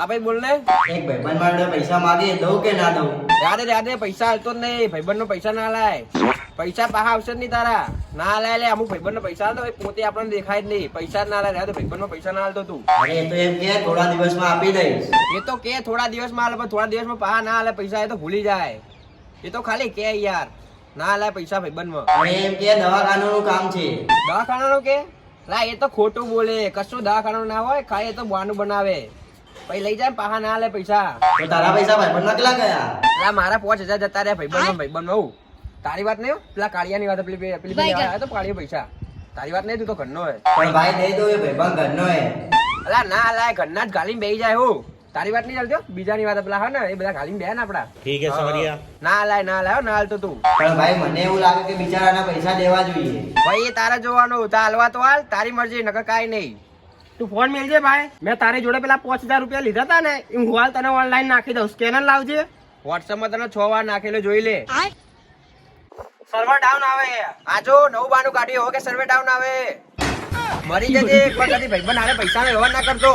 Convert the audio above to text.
હા ભાઈ બોલ ને. એક ભાઈબંધ મારે પૈસા માગે દઉં કે ના દઉં? યાદે યાદે પૈસા હાલતો જ નહીં. ભાઈબંધ નો પૈસા ના લાય. પૈસા પાહા આવશે જ નહીં તારા. ના લાય લે અમુક ભાઈબંધ નો પૈસા હાલતો પોતે આપણને દેખાય જ નહીં. પૈસા ના લાય રાતે ભાઈબંધ નો પૈસા ના હાલતો તું. અરે એ તો એમ કે થોડા દિવસમાં આપી દઈશ. એ તો કે થોડા દિવસમાં હાલે પણ થોડા દિવસમાં પાહા ના હાલે પૈસા એ તો ભૂલી જાય. એ તો ખાલી કે યાર ના લાય પૈસા ભાઈબંધમાં. અરે એમ કે દવાખાનાનું કામ છે. દવાખાનાનું કે? લા એ તો ખોટું બોલે. કશું દવાખાનું ના હોય ખાલી એ તો બહાનું બનાવે. પછી લઈ જાય પાહા ના લે પૈસા. તારા પૈસા ભાઈબંધ ના કેટલા ગયા? પેલા મારા પાંચ હજાર જતા રહ્યા ભાઈબંધ ભાઈબંધ હું. તારી વાત નહીં પેલા કાળિયાની વાત પેલી પેલી તો કાળિયા પૈસા. તારી વાત નહીં તું તો ઘરનો હે. પણ ભાઈ નહીં તો ભાઈબંધ ઘરનો હે. અલા ના અલા ઘરના જ ગાલીને બેહી જાય હું. તારી વાત નહીં ચાલતો બીજા ની વાત પેલા હા ને એ બધા ગાલીને ને આપડા ઠીક હે ના લાય ના લાયો ના હાલતો તું. પણ ભાઈ મને એવું લાગે કે બિચારાના પૈસા દેવા જોઈએ. ભાઈ એ તારા જોવાનું તા હાલવા તો હાલ તારી મરજી નકર કઈ નહીં. તું ફોન મેળજે ભાઈ. મેં તારી જોડે પેલા પાંચ હજાર રૂપિયા લીધા હતા ને એ હું હાલ તને ઓનલાઈન નાખી દઉં. સ્કેનર લાવજે. વોટ્સઅપમાં તને છ વાર નાખેલો જોઈ લે. સર્વર ડાઉન આવે. આજો નવું બાનું કાઢ્યું હવે કે સર્વે ડાઉન આવે. મરી જજે. પણ કદી ભાઈબંધ પૈસા પૈસાનો વ્યવહાર ના કરતો.